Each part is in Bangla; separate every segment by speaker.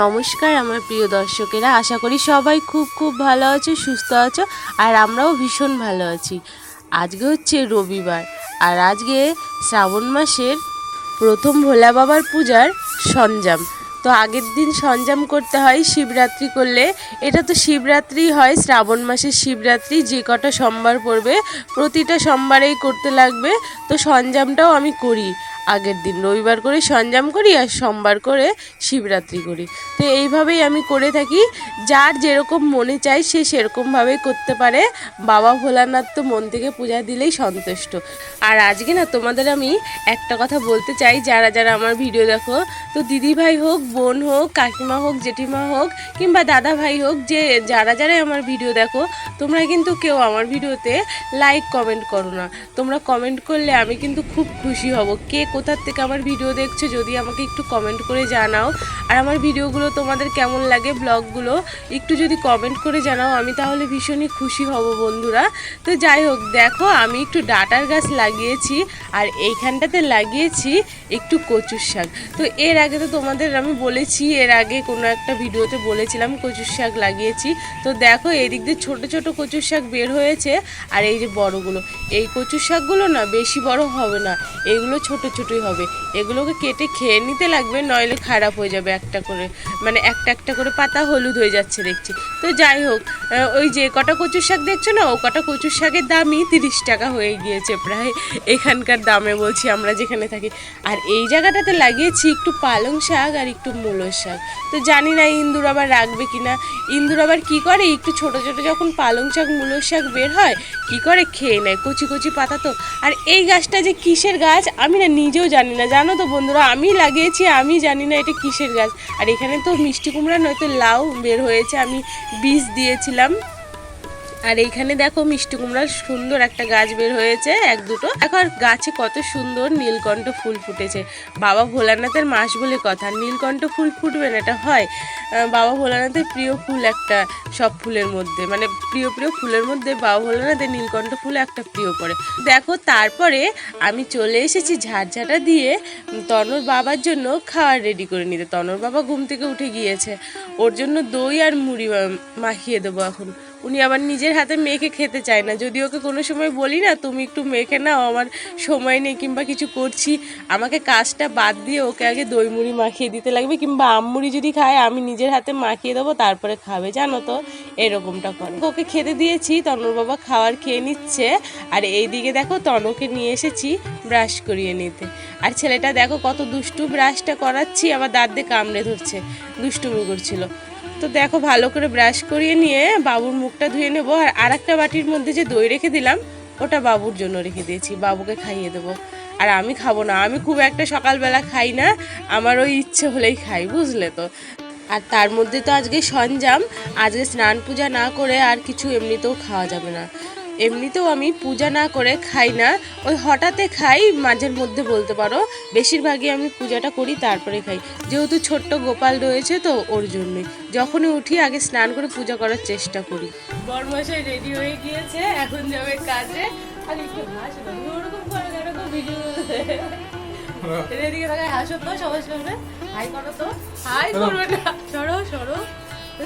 Speaker 1: নমস্কার, আমার প্রিয় দর্শকেরা। আশা করি সবাই খুব খুব ভালো আছো, সুস্থ আছো, আর আমরাও ভীষণ ভালো আছি। আজকে হচ্ছে রবিবার, আর আজকে শ্রাবণ মাসের প্রথম ভোলা বাবার পূজার সঞ্জাম। তো আগের দিন সঞ্জাম করতে হয় শিবরাত্রি করলে। এটা তো শিবরাত্রি হয়, শ্রাবণ মাসের শিবরাত্রি, যে কটা সোমবার পড়বে, প্রতিটা সোমবারেই করতে লাগবে। তো সঞ্জামটাও আমি করি আগের দিন, রবিবার করে সঞ্জাম করি আর সোমবার করে শিবরাত্রি করি। তো এইভাবেই আমি করে থাকি। যার যেরকম মনে চায় সে সেরকমভাবেই করতে পারে। বাবা ভোলানাথ তো মন থেকে পূজা দিলেই সন্তুষ্ট। আর আজকে না তোমাদের আমি একটা কথা বলতে চাই, যারা যারা আমার ভিডিও দেখো, তো দিদি ভাই হোক বোন হোক, কাকিমা হোক, জেঠিমা হোক কিংবা দাদা ভাই হোক, যে যারা যারাই আমার ভিডিও দেখো, তোমরা কিন্তু কেউ আমার ভিডিওতে লাইক কমেন্ট করো না। তোমরা কমেন্ট করলে আমি কিন্তু খুব খুশি হব। কে কোথার থেকে আমার ভিডিও দেখছ যদি আমাকে একটু কমেন্ট করে জানাও। আর আমার ভিডিওগুলো তোমাদের কেমন লাগে ব্লগগুলো একটু যদি কমেন্ট করে জানাও, আমি তাহলে ভীষণই খুশি হব বন্ধুরা। তো যাই হোক, দেখো আমি একটু ডাটার গাছ লাগিয়েছি, আর এইখানটাতে লাগিয়েছি একটু কচুর শাক। তো এর আগে তো তোমাদের আমি বলেছি, এর আগে কোনো একটা ভিডিওতে বলেছিলাম কচুর শাক লাগিয়েছি। তো দেখো, এদিক দিয়ে ছোটো ছোটো কচুর শাক বের হয়েছে, আর এই যে বড়গুলো। এই কচুর শাকগুলো না বেশি বড় হবে না, এগুলো ছোট ছোটই হবে। এগুলোকে কেটে খেয়ে নিতে লাগবে, নইলে খারাপ হয়ে যাবে একটা করে। মানে একটা একটা করে পাতা হলুদ হয়ে যাচ্ছে দেখছি। তো যাই হোক ওই যে কটা কচুর শাক দেখছ না, ও কটা কচুর শাকের দামই তিরিশ টাকা হয়ে গিয়েছে প্রায়। এখানকার দামে বলছি আমরা যেখানে থাকি। আর এই জায়গাটাতে লাগিয়েছি একটু পালং শাক আর একটু মূলো শাক। তো জানি না ইন্দুর আবার রাখবে কি না ইন্দুর আবার কী করে? একটু ছোট ছোট যখন পালং শাক মূলো শাক বের হয়, কি করে? খেয়ে নেয়, কচি কচি পাতা তো। আর এই গাছটা যে কিসের গাছ, আমি না নিজেও জানি না। জানো তো বন্ধুরা, আমি লাগিয়েছি, আমি জানি না এটা কিসের গাছ। আর এখানে তো মিষ্টি কুমড়া, নয়তো লাউ বের হয়েছে, আমি বীজ দিয়েছিলাম। আর এইখানে দেখো মিষ্টি কুমড়ার সুন্দর একটা গাছ বের হয়েছে, এক দুটো। আর গাছে কত সুন্দর নীলকণ্ঠ ফুল ফুটেছে। বাবা ভোলানাথের মাস বলে কথা, নীলকণ্ঠ ফুল ফুটবে না, এটা হয়। বাবা ভোলানাথের প্রিয় ফুল একটা, সব ফুলের মধ্যে মানে প্রিয় প্রিয় ফুলের মধ্যে বাবা ভোলানাথের নীলকণ্ঠ ফুল একটা প্রিয় পড়ে। দেখো তারপরে আমি চলে এসেছি ঝাড়ঝাটা দিয়ে তনর বাবার জন্য খাওয়ার রেডি করে নিতে। তনর বাবা ঘুম থেকে উঠে গিয়েছে। ওর জন্য দই আর মুড়ি মাখিয়ে দেবো এখন। উনি আবার নিজের হাতে মেখে খেতে চায় না। যদি ওকে কোনো সময় বলি না, তুমি একটু মেখে নাও, আমার সময় নেই কিংবা কিছু করছি। আমাকে কাজটা বাদ দিয়ে ওকে আগে দই মুড়ি মাখিয়ে দিতে লাগবে কিংবা আমমুড়ি যদি খায়, আমি নিজের হাতে মাখিয়ে দেবো, তারপরে খাবে। জানো তো, এরকমটা করে। ওকে খেতে দিয়েছি, তনুর বাবা খাবার খেয়ে নিচ্ছে। আর এইদিকে দেখো, তনকে নিয়ে এসেছি ব্রাশ করিয়ে নিতে। আর ছেলেটা দেখো কত দুষ্টু ব্রাশটা করাচ্ছি আবার দাঁত দিয়ে কামড়ে ধরছে। দুষ্টুমি করছিল। তো দেখো, ভালো করে ব্রাশ করিয়ে নিয়ে বাবুর মুখটা ধুয়ে নেব। আর আরেকটা বাটির মধ্যে যে দই রেখে দিলাম, ওটা বাবুর জন্য রেখে দিয়েছি। বাবুকে খাইয়ে দেবো। আর আমি খাব না। আমি খুব একটা সকালবেলা খাই না। আমার ওই ইচ্ছে হলেই খাই, বুঝলে তো? আর তার মধ্যে তো আজকে সঞ্জাম। আজকে স্নান পূজা না করে আর কিছু এমনিতেও খাওয়া যাবে না। এমনিতেও আমি পূজা না করে খাই না। ওই হঠাৎে খাই মাঝের মধ্যে বলতে পারো। বেশিরভাগই আমি পূজাটা করি তারপরে খাই। যেহেতু ছোট্ট গোপাল রয়েছে তো ওর জন্যই যখনই উঠি আগে স্নান করে পূজা করার চেষ্টা করি। বরমশাই রেডি হয়ে গিয়েছে এখন যাবে কাজে। আর একটু ওরকম করে এরকম ভিডিও এদিকে তাকায় হাসো তো সবার সামনে হাই করো তো। হাই করবে না। সরো সরো।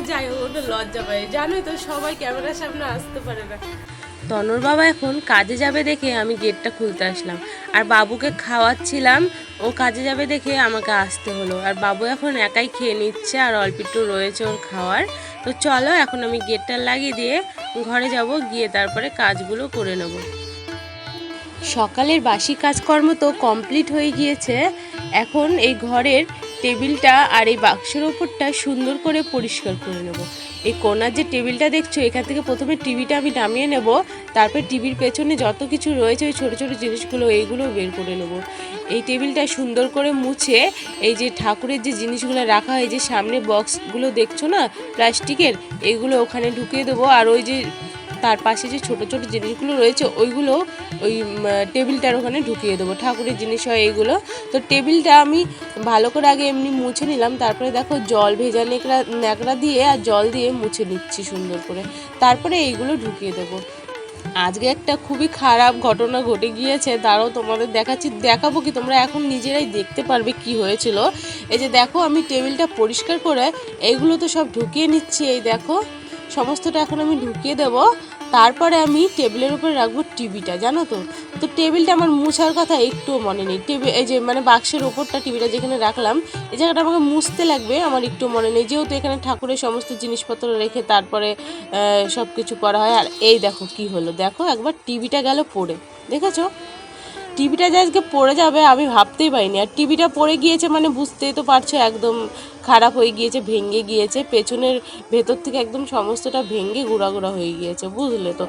Speaker 1: যাই হোক ওটা লজ্জা পায়। জানোই তো সবাই ক্যামেরার সামনে আসতে পারে না। তনুর বাবা এখন কাজে যাবে দেখে আমি গেটটা খুলতে আসলাম। আর বাবুকে খাওয়াচ্ছিলাম, ও কাজে যাবে দেখে আমাকে আসতে হলো। আর বাবু এখন একাই খেয়ে নিচ্ছে আর অল্প একটু রয়েছে ওর খাওয়ার। তো চলো এখন আমি গেটটা লাগিয়ে দিয়ে ঘরে যাব, গিয়ে তারপরে কাজগুলো করে নেব। সকালের বাসি কাজকর্ম তো কমপ্লিট হয়ে গিয়েছে। এখন এই ঘরের টেবিলটা আর এই বাক্সের ওপরটা সুন্দর করে পরিষ্কার করে নেব। এই কোনার যে টেবিলটা দেখছ, এখান থেকে প্রথমে টিভিটা আমি নামিয়ে নেব, তারপর টিভির পেছনে যত কিছু রয়েছে, ওই ছোটো ছোটো জিনিসগুলো এইগুলো বের করে নেব। এই টেবিলটা সুন্দর করে মুছে এই যে ঠাকুরের যে জিনিসগুলো রাখা হয় যে সামনে বক্সগুলো দেখছ না, প্লাস্টিকের এইগুলো ওখানে ঢুকিয়ে দেবো। আর ওই যে তার পাশে যে ছোট ছোট জিনিসগুলো রয়েছে, ওইগুলো ওই টেবিলটার ওখানে ঢুকিয়ে দেবো। ঠাকুরের জিনিস হয় এইগুলো। তো টেবিলটা আমি ভালো করে আগে এমনি মুছে নিলাম। তারপরে দেখো জল ভেজা নেকড়া ন্যাকড়া দিয়ে আর জল দিয়ে মুছে নিচ্ছি সুন্দর করে। তারপরে এইগুলো ঢুকিয়ে দেবো। আজকে একটা খুবই খারাপ ঘটনা ঘটে গিয়েছে। তারও তোমাদের দেখাচ্ছি। দেখাবো কি? তোমরা এখন নিজেরাই দেখতে পারবে কি হয়েছিল। এই যে দেখো, আমি টেবিলটা পরিষ্কার করে এইগুলো তো সব ঢুকিয়ে নিচ্ছি। এই দেখো, সমস্তটা এখন আমি ঢুকিয়ে দেব। তারপরে আমি টেবিলের উপরে রাখব টিভিটা, জানো তো? তো টেবিলটা আমার মুছার কথা একটুও মনে নেই। টেবিল এই যে মানে বাক্সের ওপরটা টিভিটা যেখানে রাখলাম, এই জায়গাটা আমাকে মুছতে লাগবে, আমার একটু মনে নেই। যেহেতু এখানে ঠাকুরের সমস্ত জিনিসপত্র রেখে তারপরে সব কিছু করা হয়। আর এই দেখো কি হলো। দেখো একবার টিভিটা গেল পড়ে। দেখেছ? টিভিটা যে আজকে পড়ে যাবে আমি ভাবতেই পারিনি। আর টিভিটা পড়ে গিয়েছে মানে বুঝতেই তো পারছ একদম খারাপ হয়ে গিয়েছে, ভেঙে গিয়েছে, পেছনের ভেতর থেকে একদম সমস্তটা ভেঙে গুঁড়া গুঁড়া হয়ে গিয়েছে, বুঝলে তো?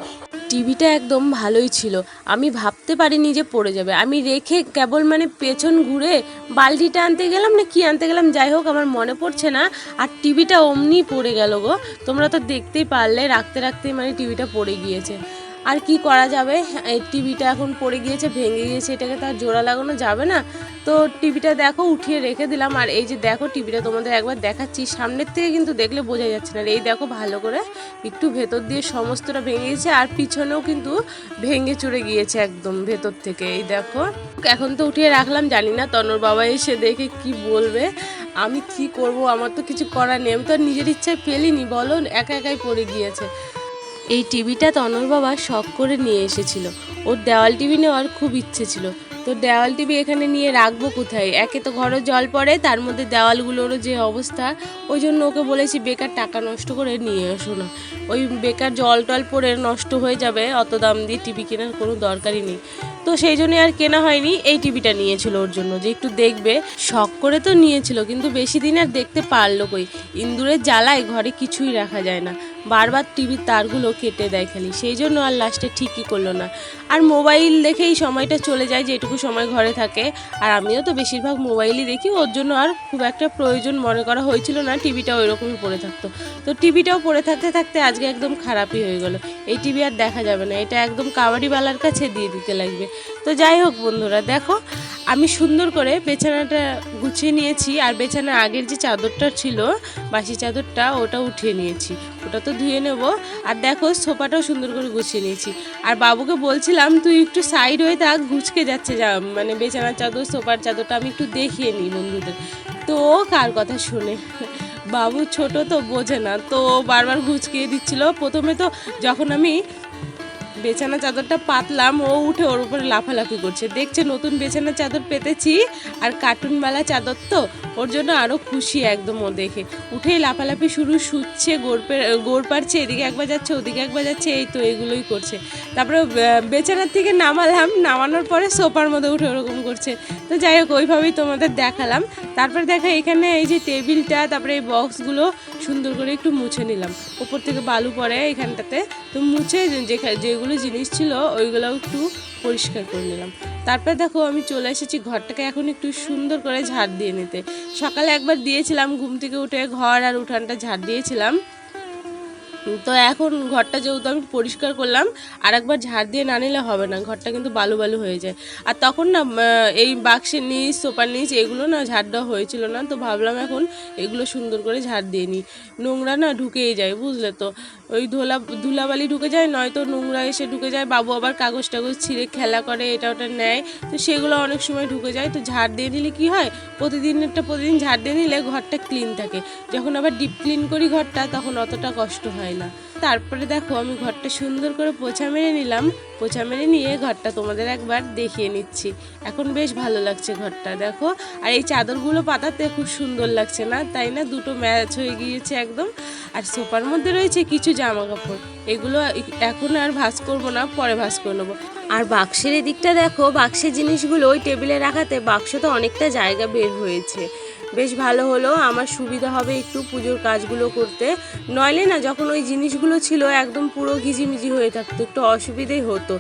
Speaker 1: টিভিটা একদম ভালোই ছিল। আমি ভাবতে পারিনি যে পড়ে যাবে। আমি রেখে কেবল মানে পেছন ঘুরে বালতিটা আনতে গেলাম না কি আনতে গেলাম, যাই হোক, আমার মনে পড়ছে না। আর টিভিটা অমনি পড়ে গেল গো। তোমরা তো দেখতেই পারলে, রাখতে, রাখতেই মানে টিভিটা পড়ে গিয়েছে। আর কি করা যাবে? এই টিভিটা এখন পড়ে গিয়েছে, ভেঙে গিয়েছে, এটাকে তো আর জোড়া লাগানো যাবে না। তো টিভিটা দেখো, উঠিয়ে রেখে দিলাম। আর এই যে দেখো, টিভিটা তোমাদের একবার দেখাচ্ছি। সামনের থেকে কিন্তু দেখলে বোঝা যাচ্ছে না। এই দেখো, ভালো করে একটু ভেতর দিয়ে সমস্তটা ভেঙে গিয়েছে, আর পিছনেও কিন্তু ভেঙে চড়ে গিয়েছে একদম ভেতর থেকে। এই দেখো, এখন তো উঠিয়ে রাখলাম, জানি না তনর বাবা এসে দেখে কি বলবে। আমি কি করব? আমার তো কিছু করার নেই। আমি তো নিজের ইচ্ছায় পেলিনি বলো, একা একাই পড়ে গিয়েছে। এই টিভিটা তনর বাবা শখ করে নিয়ে এসেছিল। ওর দেওয়াল টিভি নেওয়ার খুব ইচ্ছে ছিল। তো দেওয়াল টিভি এখানে নিয়ে রাখব কোথায়? একে তো ঘরে জল পড়ে, তার মধ্যে দেওয়ালগুলোরও যে অবস্থা, ওই জন্য ওকে বলেছি, বেকার টাকা নষ্ট করে নিয়ে এসো না। ওই বেকার জল টল পড়ে নষ্ট হয়ে যাবে, অত দাম দিয়ে টিভি কেনার কোনো দরকারই নেই। তো সেই জন্য আর কেনা হয়নি, এই টিভিটা নিয়েছিল ওর জন্য। যে একটু দেখবে, শখ করে তো নিয়েছিল, কিন্তু বেশি দিন আর দেখতে পারল কই? ইন্দুরের জ্বালায় ঘরে কিছুই রাখা যায় না। বারবার টিভির তারগুলো কেটে দেয় খালি। সেই জন্য আর লাস্টে ঠিকই করল না। আর মোবাইল দেখেই সময়টা চলে যায় যেটুকু সময় ঘরে থাকে। আর আমিও তো বেশিরভাগ মোবাইলই দেখি। ওর জন্য আর খুব একটা প্রয়োজন মনে করা হয়েছিল না টিভিটা ওই রকমই পড়ে থাকতো। তো টিভিটাও পড়ে থাকতে থাকতে আজকে একদম খারাপই হয়ে গেল। এই টিভি আর দেখা যাবে না। এটা একদম কাবাডিওয়ালার কাছে দিয়ে দিতে লাগবে। তো যাই হোক বন্ধুরা, দেখো, আমি সুন্দর করে বেছানাটা গুছিয়ে নিয়েছি। আর বেছানা আগের যে চাদরটা ছিল বাসি চাদরটা ওটা উঠিয়ে নিয়েছি। ওটা তো ধুয়ে নেব। আর দেখো, সোফাটাও সুন্দর করে গুছিয়ে নিয়েছি। আর বাবুকে বলছিলাম, তুই একটু সাইড হয়ে থাক গুছকে যাচ্ছে যা মানে বেচানার চাদর, সোফার চাদরটা আমি একটু দেখিয়ে নিই বন্ধুদের। তো কার কথা শুনে? বাবু ছোট তো বোঝে না। তো বারবার ঘুচকিয়ে দিচ্ছিল। প্রথমে তো যখন আমি বেছানা চাদরটা পাতলাম, ও উঠে ওর উপরে লাফালাফি করছে। দেখছে নতুন বেছানা চাদর পেতেছি, আর কার্টুন কার্টুনওয়ালা চাদর তো, ওর জন্য আরও খুশি একদম ও দেখে। উঠেই লাফালাফি শুরু শুচ্ছে, গোড় পে, গোড় পারছে এদিকে একবার যাচ্ছে, ওদিকে একবার যাচ্ছে, এই তো এগুলোই করছে। তারপরে বেছানার থেকে নামালাম, নামানোর পরে সোফার মধ্যে উঠে ওরকম করছে। তো যাই হোক, ওইভাবেই তোমাদের দেখালাম। তারপরে দেখা, এখানে এই যে টেবিলটা, তারপরে এই বক্সগুলো সুন্দর করে একটু মুছে নিলাম। উপর থেকে বালু পড়ে এখানটাতে। তো মুছে যেগুলো জিনিস ছিল ওইগুলো একটু পরিষ্কার করে নিলাম। তারপর দেখো আমি চলে এসেছি ঘরটাকে এখন একটু সুন্দর করে ঝাড় দিয়ে নিতে। সকালে একবার দিয়েছিলাম, ঘুম থেকে উঠে ঘর আর উঠানটা ঝাড় দিয়েছিলাম। তো এখন ঘরটা যেহেতু আমি পরিষ্কার করলাম আর একবার ঝাড় দিয়ে না নিলে হবে না, ঘরটা কিন্তু বালু বালু হয়ে যায়। আর তখন না এই বাক্সের নিচ সোপার নিচ, এগুলো না ঝাড় দেওয়া হয়েছিল না, তো ভাবলাম এখন এগুলো সুন্দর করে ঝাড় দিয়ে নিই। নোংরা না ঢুকেই যায়, বুঝলে তো? ওই ধোলা, ধুলাবালি ঢুকে যায়, নয়তো নোংরা এসে ঢুকে যায়, বাবু আবার কাগজ টাগজ ছিঁড়ে খেলা করে, এটা ওটা নেয়, তো সেগুলো অনেক সময় ঢুকে যায়, তো ঝাড় দিয়ে নিলে কি হয়? প্রতিদিন একটা প্রতিদিন ঝাড় দিয়ে নিলে ঘরটা ক্লিন থাকে। যখন আবার ডিপ ক্লিন করি ঘরটা, তখন অতটা কষ্ট হয় না। তারপরে দেখো, আমি ঘরটা সুন্দর করে পোছা মেরে নিলাম। পোছা মেরে নিয়ে ঘরটা তোমাদের একবার দেখিয়ে নিচ্ছি। এখন বেশ ভালো লাগছে ঘরটা, দেখো। আর এই চাদরগুলো পাতাতে খুব সুন্দর লাগছে না? তাই না? দুটো ম্যাচ হয়ে গিয়েছে একদম। আর সোফার মধ্যে রয়েছে কিছু জামা কাপড় এগুলো এখন আর ভাঁজ করব না, পরে ভাঁজ করে নেব। আর বাক্সের এদিকটা দেখো, বাক্সের জিনিসগুলো ওই টেবিলে রাখাতে বাক্স তো অনেকটা জায়গা বের হয়েছে। বেশ ভালো হলো, আমার সুবিধা হবে একটু পুজোর কাজগুলো করতে। নইলে না, যখন ওই জিনিসগুলো ছিল একদম পুরো ঘিজিমিজি হয়ে থাকতো, একটু অসুবিধেই হতো।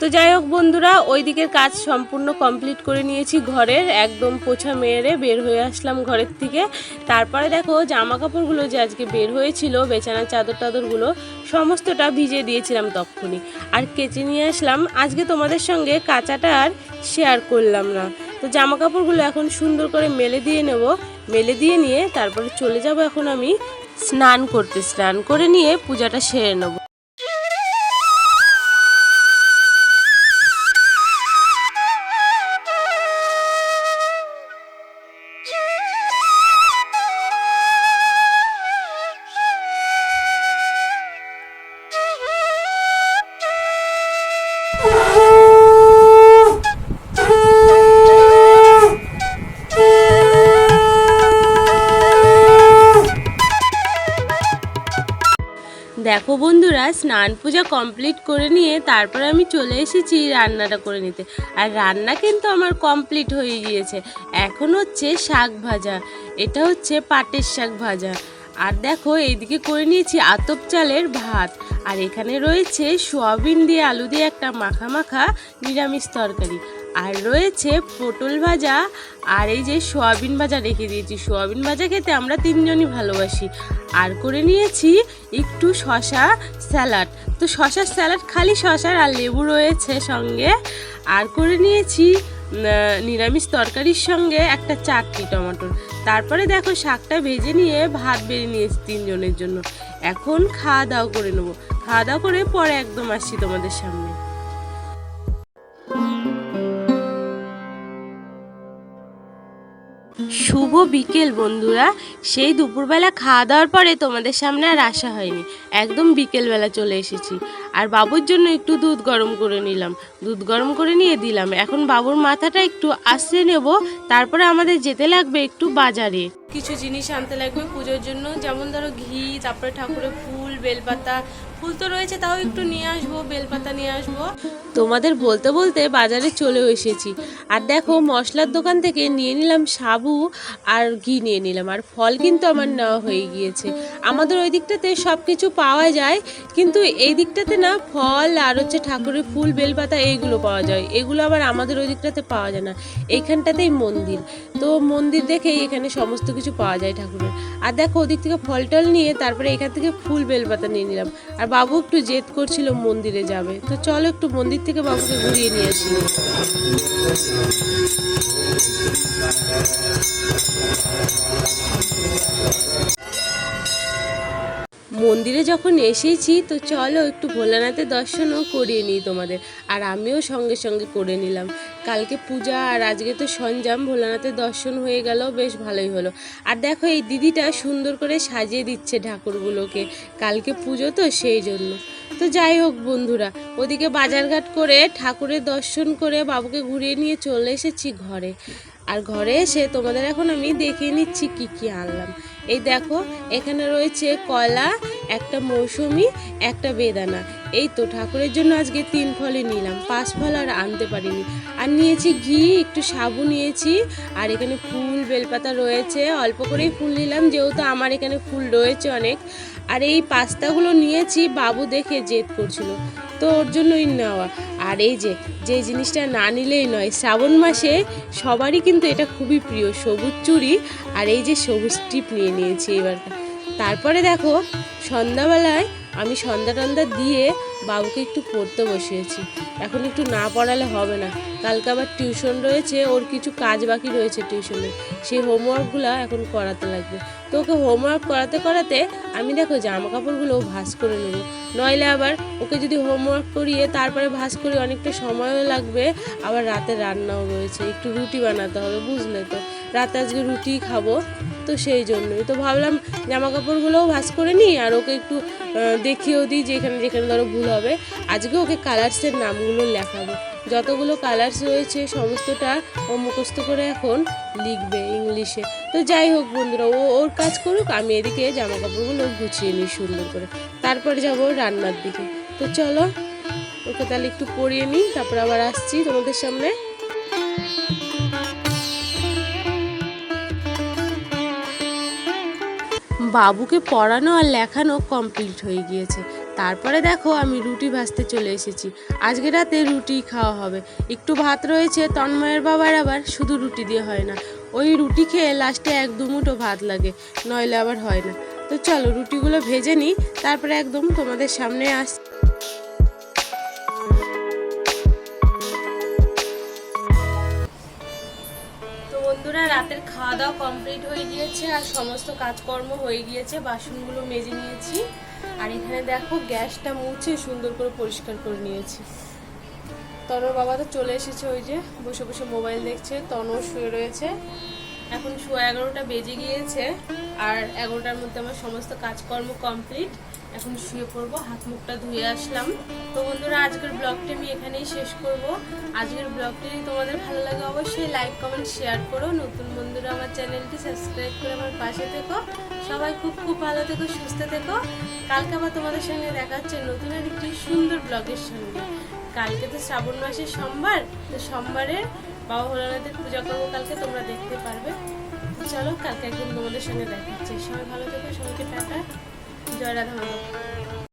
Speaker 1: তো যাই হোক বন্ধুরা ওই দিকের কাজ সম্পূর্ণ কমপ্লিট করে নিয়েছি ঘরের, একদম পোছা মেরে বের হয়ে আসলাম ঘরের থেকে। তারপরে দেখো জামা কাপড়গুলো যে আজকে বের হয়েছিল, বেচানার চাদর টাদরগুলো, সমস্তটা ভিজিয়ে দিয়েছিলাম তখনই আর কেচে নিয়ে আসলাম। আজকে তোমাদের সঙ্গে কাঁচাটা আর শেয়ার করলাম না। তো জামা কাপড়গুলো এখন সুন্দর করে মেলে দিয়ে নেব। মেলে দিয়ে নিয়ে তারপরে চলে যাব এখন আমি স্নান করতে। স্নান করে নিয়ে পূজাটা সেরে নেব। দেখো বন্ধুরা, স্নান পূজা কমপ্লিট করে নিয়ে তারপরে আমি চলে এসেছি রান্নাটা করে নিতে। আর রান্না কিন্তু আমার কমপ্লিট হয়ে গিয়েছে। এখন হচ্ছে শাক ভাজা, এটা হচ্ছে পাটের শাক ভাজা। আর দেখো, এইদিকে করে নিয়েছি আতপ চালের ভাত। আর এখানে রয়েছে সোয়াবিন দিয়ে আলু দিয়ে একটা মাখা মাখা নিরামিষ তরকারি। আর রয়েছে পটল ভাজা আর এই যে সোয়াবিন ভাজা রেখে দিয়েছি। সোয়াবিন ভাজা খেতে আমরা তিনজনই ভালোবাসি। আর করে নিয়েছি একটু শশা স্যালাড। তো শশার স্যালাড খালি শশার আর লেবু রয়েছে সঙ্গে। আর করে নিয়েছি নিরামিষ তরকারির সঙ্গে একটা চাটনি টমেটোর। তারপরে দেখো শাকটা ভেজে নিয়ে ভাত বেড়ে নিয়েছি তিনজনের জন্য। এখন খাওয়া দাওয়া করে নেব। খাওয়া দাওয়া করে পরে একদম আসছি তোমাদের সামনে। শুভ বিকেল, বন্ধুরা। সেই দুপুরবেলা খাওয়া দাওয়ার পরে তোমাদের সামনে আর আসা হয়নি। একদম বিকেলবেলা চলে এসেছি। আর বাবুর জন্য একটু দুধ গরম করে নিলাম। দুধ গরম করে নিয়ে দিলাম। এখন বাবুর মাথাটা একটু আশ্রে নেব। তারপরে আমাদের যেতে লাগবে একটু বাজারে। কিছু জিনিস আনতে লাগবে পুজোর জন্য। যেমন ধরো ঘি, তারপরে ঠাকুরের ফুল, বেলপাতা ফুল তো রয়েছে, তাও একটু নিয়ে আসব, বেলপাতা নিয়ে আসব। তোমাদের বলতে বলতে বাজারে চলেও এসেছি। আর দেখো, মশলার দোকান থেকে নিয়ে নিলাম সাবু আর ঘি নিয়ে নিলাম, আর ফল কিন্তু আমার নেওয়া হয়ে গিয়েছে। আমাদের ওই দিকটাতে সব কিছু পাওয়া যায়, কিন্তু এই দিকটাতে না ফল আর হচ্ছে ঠাকুরের ফুল, বেলপাতা এইগুলো পাওয়া যায়। এগুলো আবার আমাদের ওই দিকটাতে পাওয়া যায় না। এইখানটাতেই মন্দির। তো মন্দির দেখেই এখানে সমস্ত কিছু পাওয়া যায় ঠাকুরের। আর দেখো ওদিক থেকে ফল টল নিয়ে তারপরে এখান থেকে ফুল বেলপাতা নিয়ে নিলাম। আর বাবু একটু জেদ করছিল মন্দিরে যাবে। তো চলো একটু মন্দির থেকে বাবুকে ঘুরিয়ে নিয়ে আসি। মন্দিরে যখন এসেছি, তো চলো একটু ভোলানাথের দর্শনও করিয়ে নিই তোমাদের। আর আমিও সঙ্গে সঙ্গে করে নিলাম। কালকে পূজা আর আজকে তো সঞ্জাম, ভোলানাথের দর্শন হয়ে গেল, বেশ ভালোই হলো। আর দেখো, এই দিদিটা সুন্দর করে সাজিয়ে দিচ্ছে ঠাকুরগুলোকে, কালকে পুজো তো সেই জন্য। তো যাই হোক বন্ধুরা, ওদিকে বাজারঘাট করে ঠাকুরের দর্শন করে বাবুকে ঘুরিয়ে নিয়ে চলে এসেছি ঘরে। আর ঘরে এসে তোমাদের এখন আমি দেখিয়ে নিচ্ছি কি কি আনলাম। এই দেখো, এখানে রয়েছে কলা, একটা মৌসুমি, একটা বেদানা। এই তো, ঠাকুরের জন্য আজকে তিন ফলই নিলাম। পাঁচ ফল আর আনতে পারিনি। আর নিয়েছি ঘি, একটু সাবু নিয়েছি, আর এখানে ফুল, বেলপাতা রয়েছে। অল্প করেই ফুল নিলাম, যেহেতু আমার এখানে ফুল রয়েছে অনেক। আর এই পাস্তাগুলো নিয়েছি, বাবু দেখে জেদ করছিল। তো ওর জন্যই নেওয়া। আর এই যে যে জিনিসটা না নিলেই নয়, শ্রাবণ মাসে সবারই কিন্তু এটা খুবই প্রিয়, সবুজ চুড়ি আর এই যে সবুজ টিপ নিয়ে নিয়েছি এবার তারপরে দেখো, সন্ধ্যাবেলায় আমি সন্ধ্যা টন্ধা দিয়ে বাবুকে একটু পড়তে বসিয়েছি। এখন একটু না পড়ালে হবে না। কালকে আবার টিউশন রয়েছে, ওর কিছু কাজ বাকি রয়েছে টিউশনে। সেই হোমওয়ার্কগুলো এখন করাতে লাগবে। তো ওকে হোমওয়ার্ক করাতে করাতে আমি দেখো জামা কাপড়গুলো ভাঁজ করে নেব। নইলে আবার ওকে যদি হোমওয়ার্ক করিয়ে তারপরে ভাঁজ করি অনেকটা সময়ও লাগবে, আবার রাতে রান্নাও রয়েছে। একটু রুটি বানাতে হবে, বুঝলে তো? রাতে আজকে রুটি খাব। তো সেই জন্যই। তো ভাবলাম জামা কাপড়গুলোও ভাঁজ করে নিই আর ওকে একটু দেখিয়েও দিই যেখানে যেখানে ধরো ভুল হবে। আজকে ওকে কালার্সের নামগুলো লেখাবো। যতগুলো কালার্স রয়েছে সমস্তটা ও মুখস্থ করে এখন লিখবে ইংলিশে। তো যাই হোক বন্ধুরা, ও ওর কাজ করুক, আমি এদিকে জামা কাপড়গুলো গুছিয়ে নিই সুন্দর করে। তারপরে যাব রান্নার দিকে। তো চলো, ওকে তাহলে একটু পরিয়ে নিই, তারপর আবার আসছি তোমাদের সামনে। বাবুকে পড়ানো আর লেখানো কমপ্লিট হয়ে গিয়েছে। তারপরে দেখো আমি রুটি ভাজতে চলে এসেছি। আজকে রাতে রুটি খাওয়া হবে। একটু ভাত রয়েছে, তন্ময়ের বাবার আবার শুধু রুটি দিয়ে হয় না। ওই রুটি খেয়ে লাস্টে এক দু মুঠো ভাত লাগে, নইলে আবার হয় না। তো চলো রুটিগুলো ভেজে নিই, তারপরে একদম তোমাদের সামনে আস বন্ধুরা রাতের খাওয়া দাওয়া কমপ্লিট হয়ে গিয়েছে আর সমস্ত কাজকর্ম হয়ে গিয়েছে, বাসনগুলো মেজে নিয়েছি। আর এখানে দেখো, গ্যাসটা মুছে সুন্দর করে পরিষ্কার করে নিয়েছি। তনর বাবা তো চলে এসেছে ওই যে, বসে বসে মোবাইল দেখছে তনর শুয়ে রয়েছে। এখন শোয়া এগারোটা বেজে গিয়েছে, আর এগারোটার মধ্যে আমার সমস্ত কাজকর্ম কমপ্লিট এখন শুয়ে পড়ব, হাত মুখটা ধুয়ে আসলাম। তো বন্ধুরা, আজকের ব্লগটি আমি এখানেই শেষ করব। আজকের ব্লগটি তোমাদের ভালো লাগে, অবশ্যই লাইক, কমেন্ট, শেয়ার করো। নতুন বন্ধুরা, আমার চ্যানেলটি সাবস্ক্রাইব করে আমার পাশে থেকো। সবাই খুব খুব ভালো থেকো, সুস্থ থেকো। কালকে আবার তোমাদের সঙ্গে দেখা হচ্ছে নতুন আর একটি সুন্দর ব্লগের সঙ্গে। কালকে তো শ্রাবণ মাসের সোমবার, তো সোমবারে বাবা ভোলানাথের পূজা করব কালকে, তোমরা দেখতে পারবে। চলো, কালকে একদিন তোমাদের সঙ্গে দেখা হচ্ছে। সবাই ভালো থেকো, সবাইকে টাটা। জয় রাধা